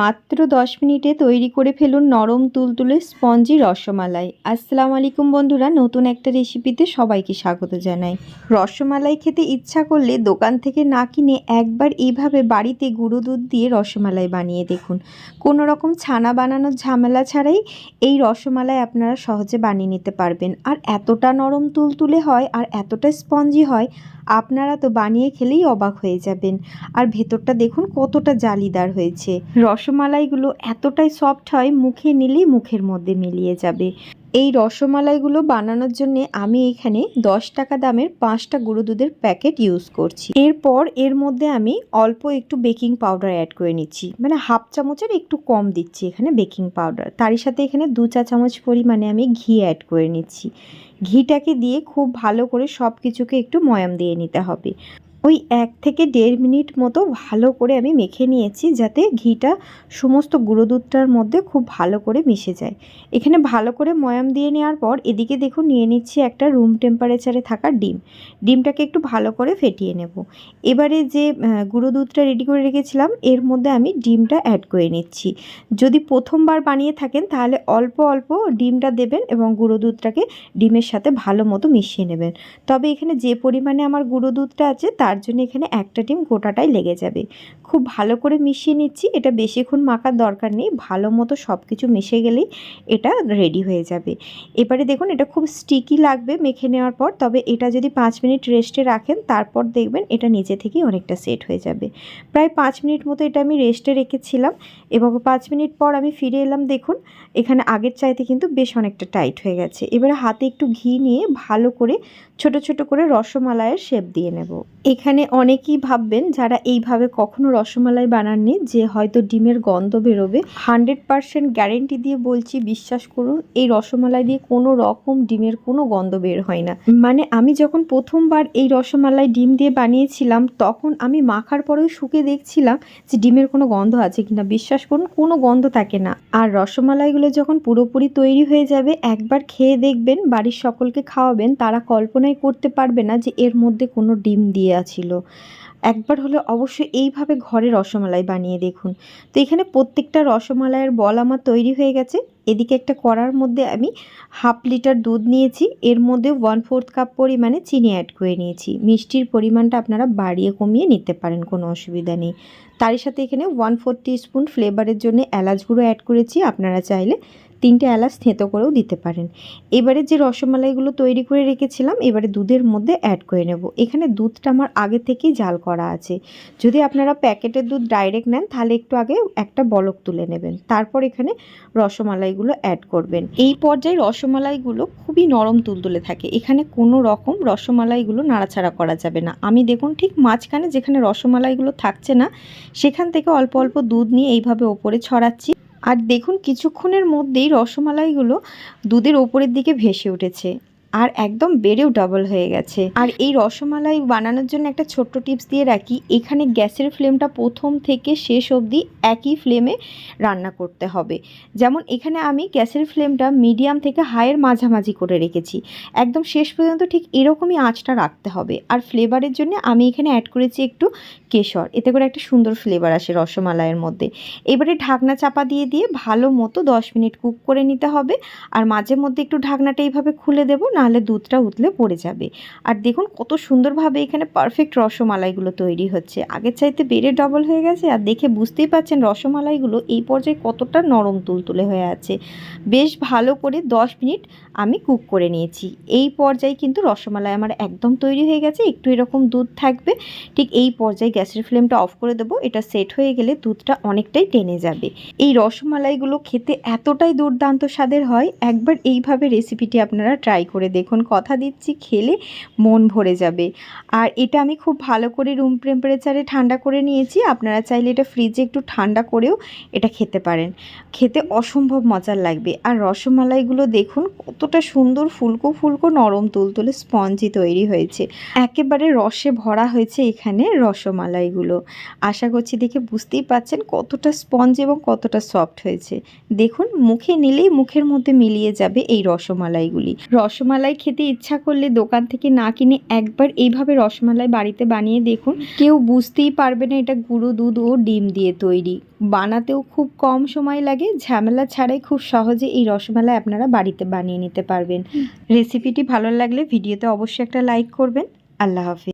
মাত্র দশ মিনিটে তৈরি করে ফেলুন নরম তুলতুলে স্পঞ্জি রসমালাই। আসসালামু আলাইকুম বন্ধুরা, নতুন একটা রেসিপিতে সবাইকে স্বাগত জানাই। রসমালাই খেতে ইচ্ছা করলে দোকান থেকে না কিনে একবার এইভাবে বাড়িতে গুঁড়ো দুধ দিয়ে রসমালাই বানিয়ে দেখুন। কোনো রকম ছানা বানানোর ঝামেলা ছাড়াই এই রসমালাই আপনারা সহজে বানিয়ে নিতে পারবেন। আর এতটা নরম তুলতুলে হয় আর এতটা স্পঞ্জি হয়, আপনারা তো বানিয়ে খেলেই অবাক হয়ে যাবেন। আর ভেতরটা দেখুন কতটা জালিদার হয়েছে। রসমালাইগুলো এতটাই সফট হয়, মুখে নিলেই মুখের মধ্যে মিলিয়ে যাবে। এই রসমালাইগুলো বানানোর জন্য আমি এখানে দশ টাকা দামের পাঁচটা গুঁড়ো দুধের প্যাকেট ইউজ করছি। এরপর এর মধ্যে আমি অল্প একটু বেকিং পাউডার অ্যাড করে নিচ্ছি। মানে হাফ চামচের একটু কম দিচ্ছি এখানে বেকিং পাউডার তারই সাথে এখানে দু চা চামচ পরিমাণে আমি ঘি অ্যাড করে নিচ্ছি। ঘিটাকে দিয়ে খুব ভালো করে সব কিছুকে একটু ময়াম দিয়ে নিতে হবে। ওই এক থেকে দেড় মিনিট মতো ভালো করে আমি মেখে নিয়েছি যাতে ঘিটা সমস্ত গুঁড়ো দুধটার মধ্যে খুব ভালো করে মিশে যায়। এখানে ভালো করে ময়াম দিয়ে নেওয়ার পর এদিকে দেখুন নিয়ে নিচ্ছি একটা রুম টেম্পারেচারে থাকা ডিম। ডিমটাকে একটু ভালো করে ফেটিয়ে নেব। এবারে যে গুঁড়ো দুধটা রেডি করে রেখেছিলাম, এর মধ্যে আমি ডিমটা অ্যাড করে নিচ্ছি। যদি প্রথমবার বানিয়ে থাকেন, তাহলে অল্প অল্প ডিমটা দেবেন এবং গুঁড়ো দুধটাকে ডিমের সাথে ভালো মতো মিশিয়ে নেবেন। তবে এখানে যে পরিমাণে আমার গুঁড়ো দুধটা আছে, তার তার জন্য এখানে একটা ডিম গোটাটাই লেগে যাবে। খুব ভালো করে মিশিয়ে নিচ্ছি, এটা বেশিক্ষণ মাখার দরকার নেই, ভালো মতো সব কিছু মিশে গেলেই এটা রেডি হয়ে যাবে। এবারে দেখুন, এটা খুব স্টিকি লাগবে মেখে নেওয়ার পর, তবে এটা যদি পাঁচ মিনিট রেস্টে রাখেন, তারপর দেখবেন এটা নিজে থেকেই অনেকটা সেট হয়ে যাবে। প্রায় পাঁচ মিনিট মতো এটা আমি রেস্টে রেখেছিলাম, এবং পাঁচ মিনিট পর আমি ফিরে এলাম, দেখুন, এখানে আগের চাইতে কিন্তু বেশ অনেকটা টাইট হয়ে গেছে। এবারে হাতে একটু ঘি নিয়ে ভালো করে ছোট ছোট করে রসমালাইয়ের শেপ দিয়ে নেব। এখানে অনেকেই ভাববেন যারা এইভাবে কখনো রসমালাই বানাননি যে হয়তো ডিমের গন্ধ বেরোবে। হান্ড্রেড পারসেন্ট গ্যারেন্টি দিয়ে বলছি, বিশ্বাস করুন, এই রসমালাই দিয়ে কোনো রকম ডিমের কোনো গন্ধ বের হয় না। মানে আমি যখন প্রথমবার এই রসমালাই ডিম দিয়ে বানিয়েছিলাম, তখন আমি মাখার পরেও শুকে দেখছিলাম যে ডিমের কোনো গন্ধ আছে কিনা। বিশ্বাস করুন, কোনো গন্ধ থাকে না। আর রসমালাইগুলো যখন পুরোপুরি তৈরি হয়ে যাবে, একবার খেয়ে দেখবেন, বাড়ির সকলকে খাওয়াবেন, তারা কল্পনাই করতে পারবে না যে এর মধ্যে কোনো ডিম দিয়ে আছিল একবার হলে অবশ্যই এইভাবে ঘরে রসমালাই বানিয়ে দেখুন। তো এখানে প্রত্যেকটা রসমালাইয়ের বল আমার তৈরি হয়ে গেছে। এদিকে একটা কড়ার মধ্যে আমি হাফ লিটার দুধ নিয়েছি। এর মধ্যে ওয়ান ফোর্থ কাপ পরিমাণে চিনি অ্যাড করে নিয়েছি। মিষ্টির পরিমাণটা আপনারা বাড়িয়ে কমিয়ে নিতে পারেন, কোনো অসুবিধা নেই। তারই সাথে এখানে ওয়ান ফোর স্পুন ফ্লেভারের জন্য এলাচ গুঁড়ো অ্যাড করেছি। আপনারা চাইলে তিনটে এলাচ থেঁতো করেও দিতে পারেন। এবারে যে রসমালাইগুলো তৈরি করে রেখেছিলাম, এবারে দুধের মধ্যে অ্যাড করে নেব। এখানে দুধটা আমার আগে থেকেই জাল করা আছে। যদি আপনারা প্যাকেটের দুধ ডাইরেক্ট নেন, তাহলে একটু আগে একটা বলক তুলে নেবেন। তারপর এখানে রসমালাইগুলো অ্যাড করবেন। এই পর্যায়ে রসমালাইগুলো খুবই নরম তুলতুলে থাকে। এখানে কোনো রকম রসমালাইগুলো নাড়াচাড়া করা যাবে না। আমি দেখুন ঠিক মাঝখানে যেখানে রসমালাইগুলো থাকছে না, সেখান থেকে অল্প অল্প দুধ নিয়ে এইভাবে ওপরে ছড়াচ্ছি। আর দেখুন কিছুক্ষণের মধ্যেই রসমালাইগুলো দুধের ওপরের দিকে ভেসে উঠেছে। আর একদম বেড়েও ডাবল হয়ে গেছে। আর এই রসমালাই বানানোর জন্য একটা ছোট্ট টিপস দিয়ে রাখি, এখানে গ্যাসের ফ্লেমটা প্রথম থেকে শেষ অবধি একই ফ্লেমে রান্না করতে হবে। যেমন এখানে আমি গ্যাসের ফ্লেমটা মিডিয়াম থেকে হাইয়ের মাঝামাঝি করে রেখেছি। একদম শেষ পর্যন্ত ঠিক এরকমই আঁচটা রাখতে হবে। আর ফ্লেভারের জন্য আমি এখানে অ্যাড করেছি একটু কেশর। এতে করে একটা সুন্দর ফ্লেভার আসে রসমালাইয়ের মধ্যে। এবারে ঢাকনা চাপা দিয়ে দিয়ে ভালো মতো দশ মিনিট কুক করে নিতে হবে। আর মাঝে মধ্যে একটু ঢাকনাটা এইভাবে খুলে দেবো নাহলে দুধটা উতলে পড়ে যাবে। আর দেখুন কত সুন্দরভাবে এখানে পারফেক্ট রসমালাইগুলো তৈরি হচ্ছে। আগের চাইতে বেড়ে ডবল হয়ে গেছে আর দেখে বুঝতেই পাচ্ছেন রসমালাইগুলো এই পর্যায়ে কতটা নরম তুলতুলে হয়ে আছে। বেশ ভালো করে দশ মিনিট আমি কুক করে নিয়েছি। এই পর্যায়ে কিন্তু রসমালাই আমার একদম তৈরি হয়ে গেছে। একটু এরকম দুধ থাকবে। ঠিক এই পর্যায়ে গ্যাসের ফ্লেমটা অফ করে দেবো। এটা সেট হয়ে গেলে দুধটা অনেকটাই টেনে যাবে। এই রসমালাইগুলো খেতে এতটাই দুর্দান্ত স্বাদের হয়। একবার এইভাবে রেসিপিটি আপনারা ট্রাই করে দেখুন, কথা দিচ্ছি, খেলে মন ভরে যাবে। আর এটা আমি খুব ভালো করে রুম টেম্পারেচারে ঠান্ডা করে নিয়েছি। আপনারা চাইলে এটা ফ্রিজে একটু ঠান্ডা করেও এটা খেতে পারেন। খেতে অসম্ভব মজার লাগবে। আর রসমালাইগুলো দেখুন, কতটা সুন্দর ফুলকো ফুলকো নরম তুলতুলে স্পঞ্জি তৈরি হয়েছে। একেবারে রসে ভরা হয়েছে এখানে রসমালাইগুলো। আশা করছি দেখে বুঝতেই পাচ্ছেন কতটা স্পঞ্জ এবং কতটা সফট হয়েছে। দেখুন, মুখে নিলেই মুখের মধ্যে মিলিয়ে যাবে এই রসমালাইগুলি। রসমালাই রসমালাই খেতে ইচ্ছা করলে দোকান থেকে না কিনে একবার এইভাবে রসমালাই বাড়িতে বানিয়ে দেখুন। কেউ বুঝতেই পারবে না এটা গুঁড়ো দুধ ও ডিম দিয়ে তৈরি। বানাতেও খুব কম সময় লাগে ঝামেলা ছাড়াই খুব সহজে এই রসমালাই আপনারা বাড়িতে বানিয়ে নিতে পারবেন। রেসিপিটি ভালো লাগলে ভিডিওতে অবশ্যই একটা লাইক করবেন। আল্লাহ হাফিজ।